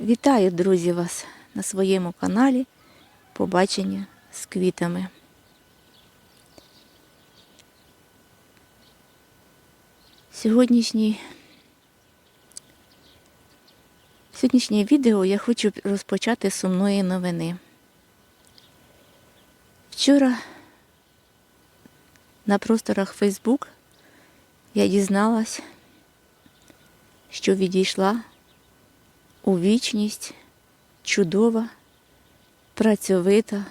Вітаю, друзі, вас на своєму каналі Побачення з квітами. Сьогоднішній Сьогоднішнє відео я хочу розпочати з сумної новини. Вчора на просторах Фейсбук я дізналась, що відійшла у вічність чудова, працьовита,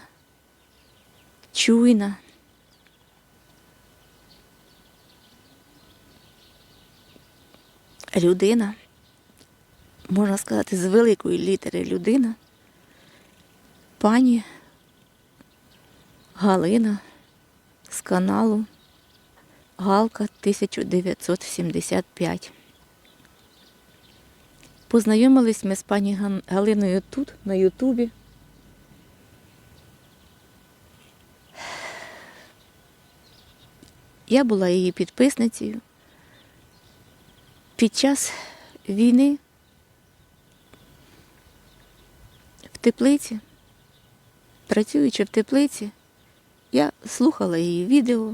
чуйна. Людина, можна сказати, з великої літери людина, пані Галина з каналу Галка 1975. Познайомились ми з пані Галиною тут, на Ютубі. Я була її підписницею. Під час війни в теплиці, працюючи в теплиці, я слухала її відео.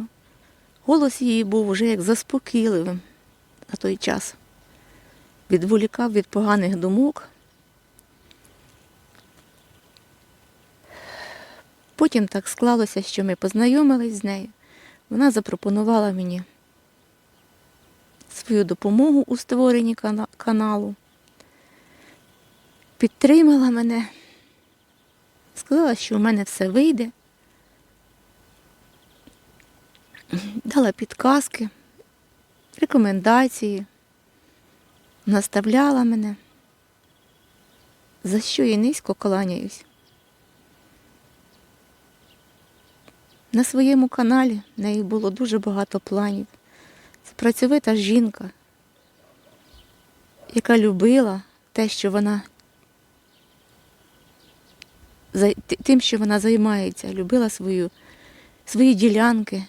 Голос її був уже як заспокійливим на той час відволікав від поганих думок. Потім так склалося, що ми познайомились з нею. Вона запропонувала мені свою допомогу у створенні каналу, підтримала мене, сказала, що у мене все вийде, дала підказки, рекомендації наставляла мене, за що їй низько кланяюсь. На своєму каналі в неї було дуже багато планів. Це працьовита жінка, яка любила те, що вона тим, що вона займається, любила свою, свої ділянки,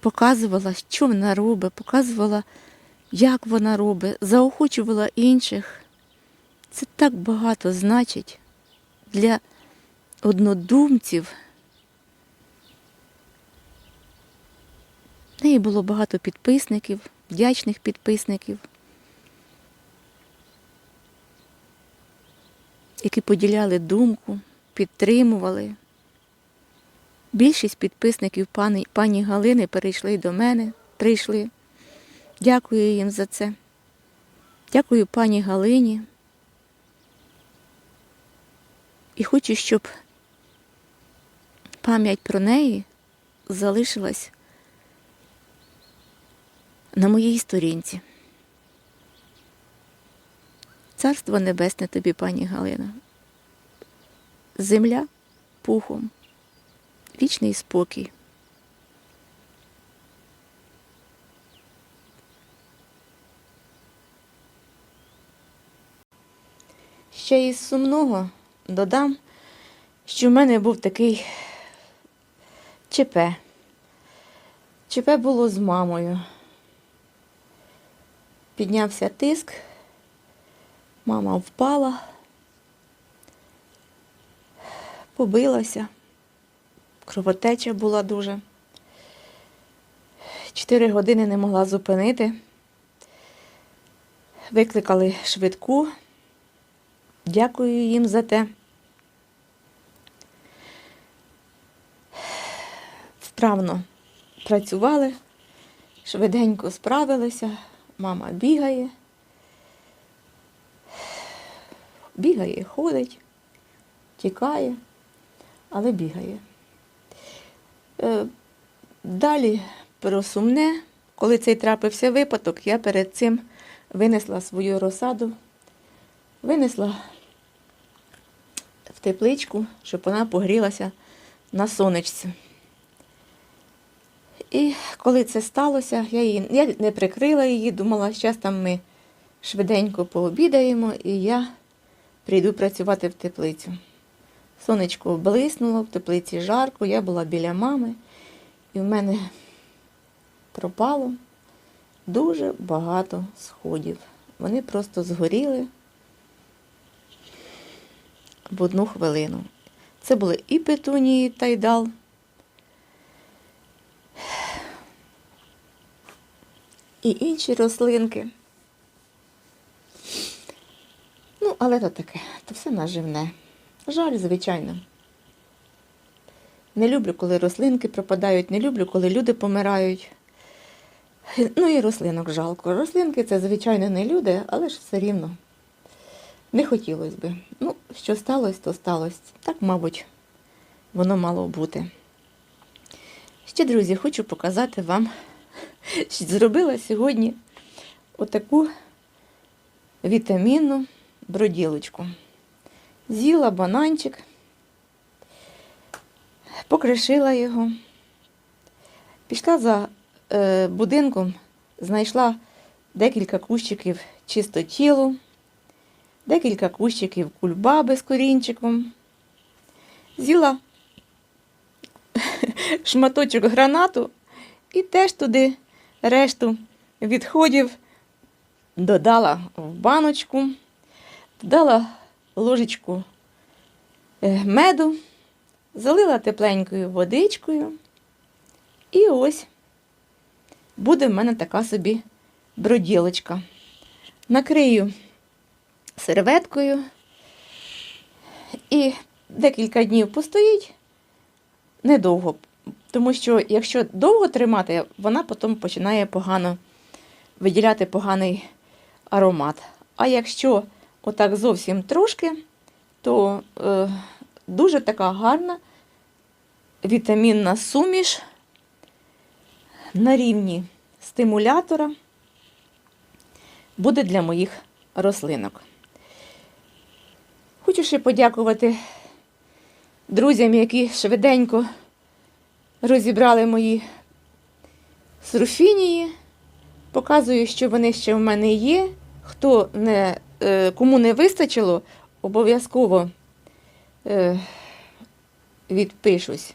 показувала, що вона робить, показувала як вона робить, заохочувала інших. Це так багато значить для однодумців. В неї було багато підписників, вдячних підписників, які поділяли думку, підтримували. Більшість підписників пані, пані Галини перейшли до мене, прийшли. Дякую їм за це. Дякую пані Галині. І хочу, щоб пам'ять про неї залишилась на моїй сторінці. Царство небесне тобі, пані Галина. Земля пухом, вічний спокій. Ще із сумного додам, що в мене був такий ЧП. ЧП було з мамою. Піднявся тиск, мама впала, побилася, кровотеча була дуже. Чотири години не могла зупинити. Викликали швидку. Дякую їм за те. Вправно працювали, швиденько справилися, мама бігає, бігає, ходить, тікає, але бігає. Е, Далі про сумне, коли цей трапився випадок, я перед цим винесла свою розсаду винесла в тепличку, щоб вона погрілася на сонечці. І коли це сталося, я її я не прикрила її, думала, зараз там ми швиденько пообідаємо і я прийду працювати в теплицю. Сонечко блиснуло, в теплиці жарко, я була біля мами, і в мене пропало дуже багато сходів вони просто згоріли в одну хвилину. Це були і петунії тайдал. І інші рослинки. Ну, але то таке, то все наживне. Жаль, звичайно. Не люблю, коли рослинки пропадають, не люблю, коли люди помирають. Ну і рослинок жалко. Рослинки це, звичайно, не люди, але ж все рівно. Не хотілося би. Ну, що сталося, то сталося. Так, мабуть, воно мало бути. Ще, друзі, хочу показати вам, що зробила сьогодні отаку вітамінну броділочку. З'їла бананчик, покришила його, пішла за е, будинком, знайшла декілька кущиків чистотілу, декілька кущиків кульбаби з корінчиком, з'їла шматочок гранату і теж туди решту відходів додала в баночку, додала ложечку е, меду, залила тепленькою водичкою. І ось буде в мене така собі броділочка. Накрию серветкою і декілька днів постоїть недовго. Тому що, якщо довго тримати, вона потім починає погано виділяти поганий аромат. А якщо отак зовсім трошки, то е, дуже така гарна вітамінна суміш на рівні стимулятора буде для моїх рослинок. Хочу ще подякувати друзям, які швиденько розібрали мої сурфінії. Показую, що вони ще в мене є. Хто не, е, кому не вистачило, обов'язково е, відпишусь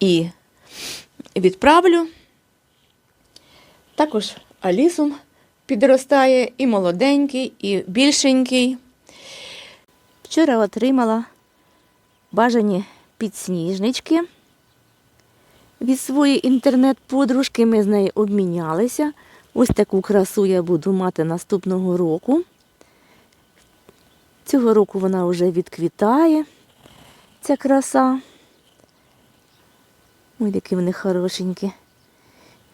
і відправлю. Також алісум підростає і молоденький, і більшенький. Вчора отримала бажані підсніжнички від своєї інтернет-подружки. Ми з нею обмінялися. Ось таку красу я буду мати наступного року. Цього року вона вже відквітає, ця краса. Ой, які вони хорошенькі.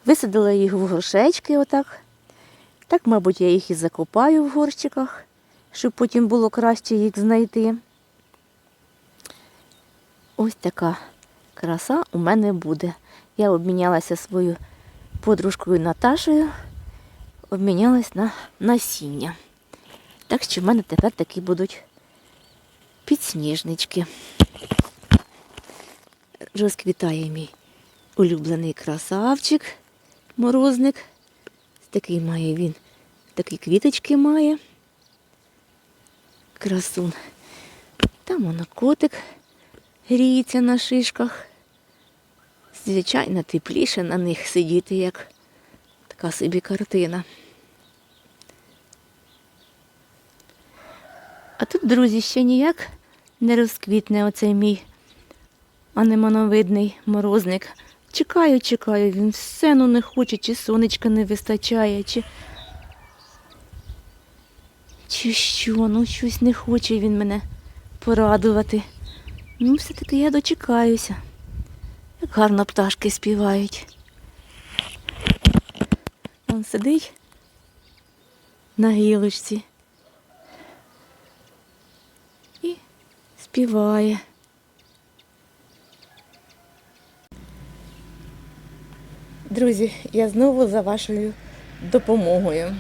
Висадила їх в горшечки отак. Так, мабуть, я їх і закопаю в горщиках, щоб потім було краще їх знайти. Ось така краса у мене буде. Я обмінялася своєю подружкою Наташею, обмінялась на насіння. Так що в мене тепер такі будуть підсніжнички. Розквітає мій улюблений красавчик, морозник. Такий має він, такі квіточки має. Красун. Там воно котик гріється на шишках. Звичайно, тепліше на них сидіти, як така собі картина. А тут, друзі, ще ніяк не розквітне оцей мій анемановидний морозник. Чекаю, чекаю, він все ну не хоче, чи сонечка не вистачає, чи. Чи що, ну щось не хоче він мене порадувати. Ну, все-таки я дочекаюся. Як гарно пташки співають. Він сидить на гілочці і співає. Друзі, я знову за вашою допомогою.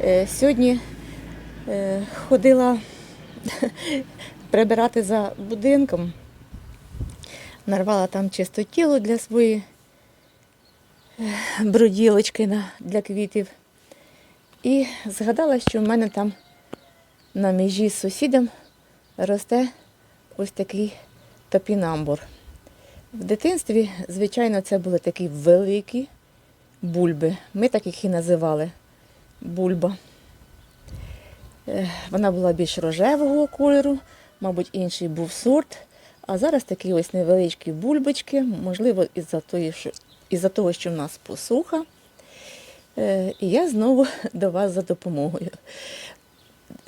Е, Сьогодні ходила прибирати за будинком, нарвала там чистотіло для своєї е, броділочки для квітів. І згадала, що в мене там на межі з сусідом росте ось такий топінамбур. В дитинстві, звичайно, це були такі великі бульби. Ми так їх і називали. бульба. Вона була більш рожевого кольору, мабуть, інший був сорт. А зараз такі ось невеличкі бульбочки, можливо, із-за того, що, із-за того, що в нас посуха. Е, І я знову до вас за допомогою.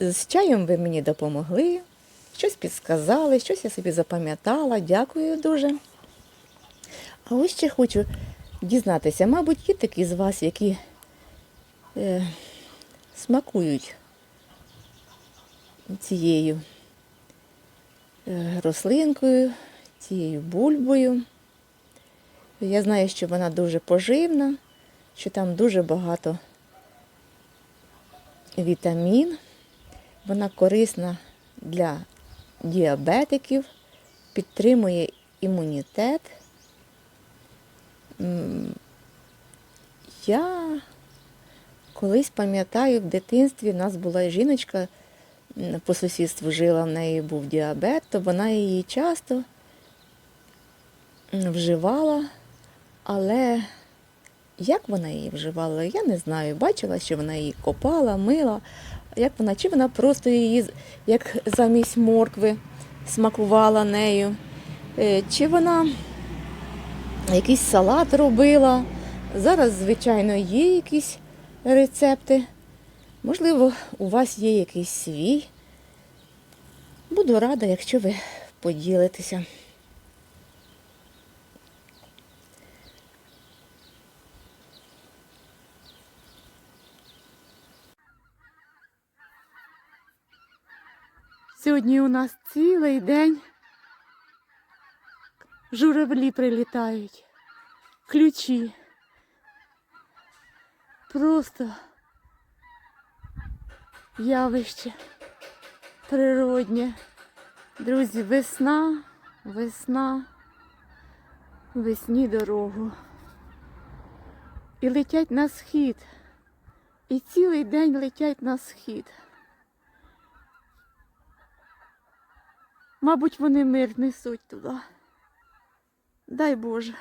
З чаєм ви мені допомогли, щось підсказали, щось я собі запам'ятала. Дякую дуже. А ось ще хочу дізнатися, мабуть, є такі з вас, які е, смакують цією е, рослинкою, цією бульбою. Я знаю, що вона дуже поживна, що там дуже багато вітамін. Вона корисна для діабетиків, підтримує імунітет. Я колись пам'ятаю, в дитинстві в нас була жіночка, по сусідству жила, в неї був діабет, то вона її часто вживала, але як вона її вживала, я не знаю. Бачила, що вона її копала, мила. Як вона, чи вона просто її як замість моркви смакувала нею, е, чи вона якийсь салат робила. Зараз, звичайно, є якісь рецепти. Можливо, у вас є якийсь свій. Буду рада, якщо ви поділитеся. Сьогодні у нас цілий день журавлі прилітають, ключі. Просто явище природнє. Друзі, весна, весна, весні дорогу. І летять на схід. І цілий день летять на схід. Мабуть, вони мир несуть туди. Дай Боже.